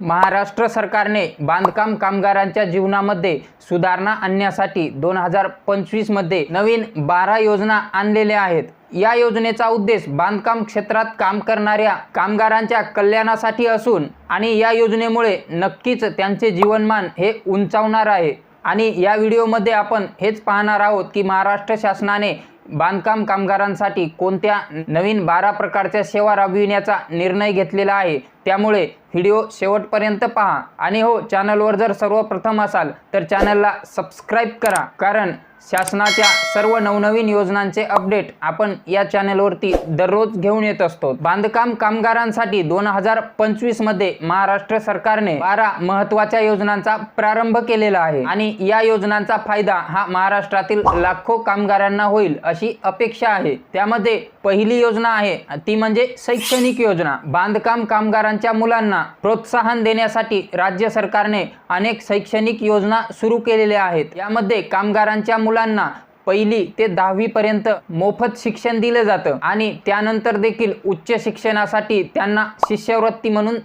महाराष्ट्र सरकारने बांधकाम कामगारांच्या जीवनामध्ये सुधारणा आणण्यासाठी दोन हजार पंचवीसमध्ये नवीन बारा योजना आणलेल्या आहेत. या योजनेचा उद्देश बांधकाम क्षेत्रात काम करणाऱ्या कामगारांच्या कल्याणासाठी असून आणि या योजनेमुळे नक्कीच त्यांचे जीवनमान हे उंचावणार आहे. आणि या व्हिडिओमध्ये आपण हेच पाहणार आहोत की महाराष्ट्र शासनाने बांधकाम कामगारांसाठी कोणत्या नवीन बारा प्रकारच्या सेवा राबविण्याचा निर्णय घेतलेला आहे. त्यामुळे व्हिडिओ शेवटपर्यंत पहा. आणि हो चॅनलवर जर सर्वप्रथम असाल तर चॅनलला सबस्क्राईब करा. कारण शासनाच्या सर्व नवनवीन योजनांचे अपडेट आपण या चॅनलवरती दररोज घेऊन येत असतो. बांधकाम कामगारांसाठी दोन हजार पंचवीसमध्ये महाराष्ट्र सरकारने बारा महत्त्वाच्या योजनांचा प्रारंभ केलेला आहे. आणि या योजनांचा फायदा हा महाराष्ट्रातील लाखो कामगारांना होईल अशी अपेक्षा आहे. त्यामध्ये पहिली योजना आहे ती म्हणजे शैक्षणिक योजना. बांधकाम कामगारांच्या मुलांना प्रोत्साहन देण्यासाठी राज्य सरकारने अनेक शैक्षणिक योजना सुरू केलेल्या आहेत. यामध्ये कामगारांच्या मुलांना पहिली ते दहावीपर्यंत मोफत शिक्षण दिलं जातं आणि त्यानंतर देखील उच्च शिक्षणासाठी त्यांना शिष्यवृत्ती म्हणून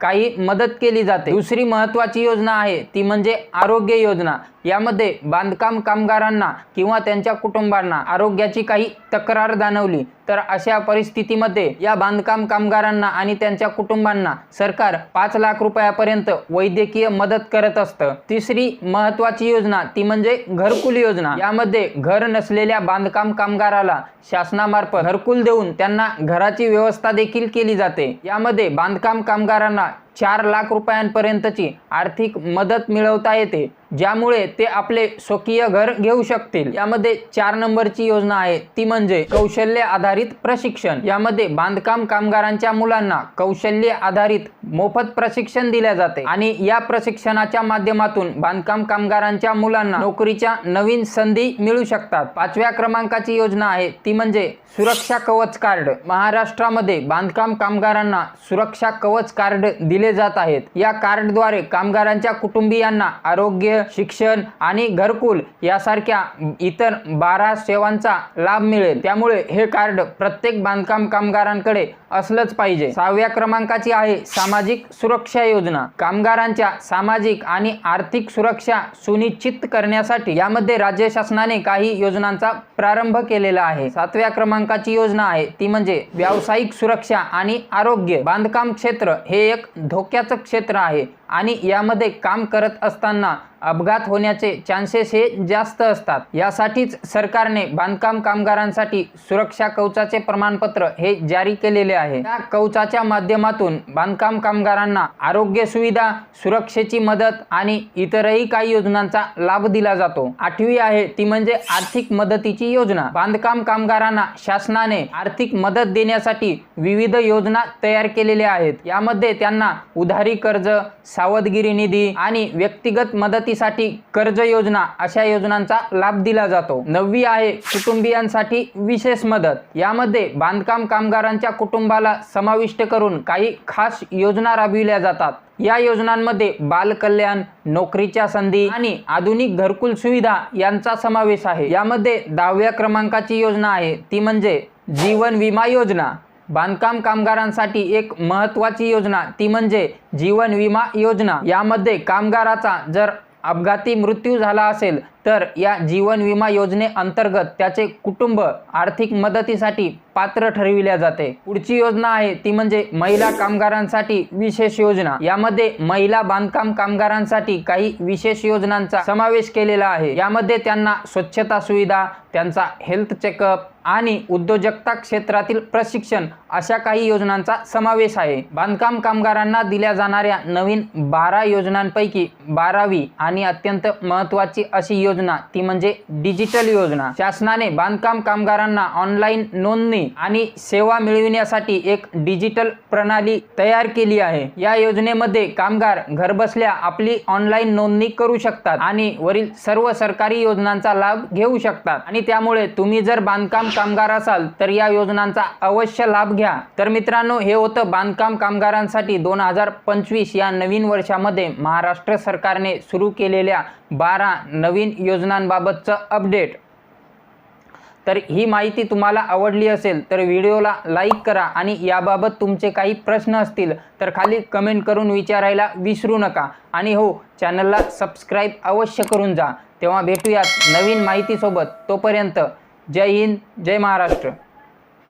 काही मदत केली जाते. दुसरी महत्त्वाची योजना आहे ती म्हणजे आरोग्य योजना. यामध्ये बांधकाम कामगारांना किंवा त्यांच्या कुटुंबांना आरोग्याची काही तक्रार जाणवली तर अशा परिस्थितीमध्ये या बांधकाम कामगारांना आणि त्यांच्या कुटुंबांना सरकार पाच लाख रुपयापर्यंत वैद्यकीय मदत करत असतं. तिसरी महत्त्वाची योजना ती म्हणजे घरकुल योजना. यामध्ये घर नसलेल्या बांधकाम कामगाराला शासनामार्फत घरकुल देऊन त्यांना घराची व्यवस्था देखील केली जाते. यामध्ये बांधकाम कामगारांना Bye. चार लाख रुपयांपर्यंतची आर्थिक मदत मिळवता येते ज्यामुळे ते आपले स्वकीय घर घेऊ शकतील. यामध्ये चार नंबरची योजना आहे ती म्हणजे कौशल्य आधारित प्रशिक्षण. यामध्ये बांधकाम कामगारांच्या मुलांना कौशल्य आधारित मोफत प्रशिक्षण दिले जाते आणि या प्रशिक्षणाच्या माध्यमातून बांधकाम कामगारांच्या मुलांना नोकरीच्या नवीन संधी मिळू शकतात. पाचव्या क्रमांकाची योजना आहे ती म्हणजे सुरक्षा कवच कार्ड. महाराष्ट्रामध्ये बांधकाम कामगारांना सुरक्षा कवच कार्ड दिले जात आहेत. या कार्डद्वारे कामगारांच्या कुटुंबियांना आरोग्य शिक्षण आणि घरकुल यासारख्या इतर बारा सेवांचा लाभ मिळेल. त्यामुळे हे कार्ड प्रत्येक बांधकाम कामगारांकडे असलंच पाहिजे. सहाव्या क्रमांकाची आहे सामाजिक सुरक्षा योजना. कामगारांच्या सामाजिक आणि आर्थिक सुरक्षा सुनिश्चित करण्यासाठी यामध्ये राज्य शासनाने काही योजनांचा प्रारंभ केलेला आहे. सातव्या क्रमांकाची योजना आहे. ती म्हणजे व्यावसायिक सुरक्षा आणि आरोग्य. बांधकाम क्षेत्र हे एक धोक्याचं क्षेत्र आहे. आणि यामध्ये काम करत असताना अपघात होण्याचे चान्सेस हे जास्त असतात. यासाठीच सरकारने बांधकाम कामगारांसाठी सुरक्षा कवचाचे प्रमाणपत्र हे जारी केलेले आहे. या कवचाच्या माध्यमातून बांधकाम कामगारांना आरोग्य सुविधा सुरक्षेची मदत आणि इतरही काही योजनांचा लाभ दिला जातो. आठवी आहे ती म्हणजे आर्थिक मदतीची योजना. बांधकाम कामगारांना शासनाने आर्थिक मदत देण्यासाठी विविध योजना तयार केलेल्या आहेत. यामध्ये त्यांना उधारी कर्ज सावधगिरी निधी आणि व्यक्तिगत मदत मदतीसाठी कर्ज योजना अशा योजनांचा लाभ दिला जातो. नववी आहे कुटुंबियांसाठी विशेष मदत. यामध्ये बांधकाम कामगारांच्या कुटुंबाला समाविष्ट करून काही खास योजना राबविल्या जातात. या योजनांमध्ये बालकल्याण नोकरीच्या संधी आणि आधुनिक घरकुल सुविधा यांचा समावेश आहे. यामध्ये दहाव्या क्रमांकाची योजना आहे. ती म्हणजे जीवन विमा योजना. बांधकाम कामगारांसाठी एक महत्त्वाची योजना. ती म्हणजे जीवन विमा योजना. यामध्ये कामगाराचा जर अपघाती मृत्यू झाला असेल तर या जीवन विमा योजनेअंतर्गत त्याचे कुटुंब आर्थिक मदतीसाठी पात्र ठरविल्या जाते. पुढची योजना आहे ती म्हणजे महिला कामगारांसाठी विशेष योजना. यामध्ये महिला बांधकाम कामगारांसाठी काही विशेष योजनांचा समावेश केलेला आहे. यामध्ये त्यांना स्वच्छता सुविधा त्यांचा हेल्थ चेकअप आणि उद्योजकता क्षेत्रातील प्रशिक्षण अशा काही योजनांचा समावेश आहे. बांधकाम कामगारांना दिल्या जाणाऱ्या नवीन बारा योजनांपैकी बारावी आणि अत्यंत महत्त्वाची अशी योजना योजना ती म्हणजे डिजिटल योजना. शासनाने बांधकाम कामगारांना ऑनलाईन नोंदणी आणि सेवा मिळविण्यासाठी एक डिजिटल प्रणाली तयार केली आहे. या योजनेमध्ये कामगार घरबसल्या आपली ऑनलाईन नोंदणी करू शकतात आणि वरील सर्व सरकारी योजनांचा लाभ घेऊ शकतात. आणि त्यामुळे तुम्ही जर बांधकाम कामगार असाल तर या योजनांचा अवश्य लाभ घ्या. तर मित्रांनो हे होतं बांधकाम कामगारांसाठी दोन हजार पंचवीस या नवीन वर्षामध्ये महाराष्ट्र सरकारने सुरू केलेल्या बारा नवीन योजनांबाबतचं अपडेट तर ही माहिती तुम्हाला आवडली असेल तर व्हिडिओला लाईक करा आणि याबाबत तुमचे काही प्रश्न असतील तर खाली कमेंट करून विचारायला विसरू नका. आणि हो चॅनलला सबस्क्राईब अवश्य करून जा. तेव्हा भेटूयात नवीन माहितीसोबत. तोपर्यंत जय हिंद जय महाराष्ट्र.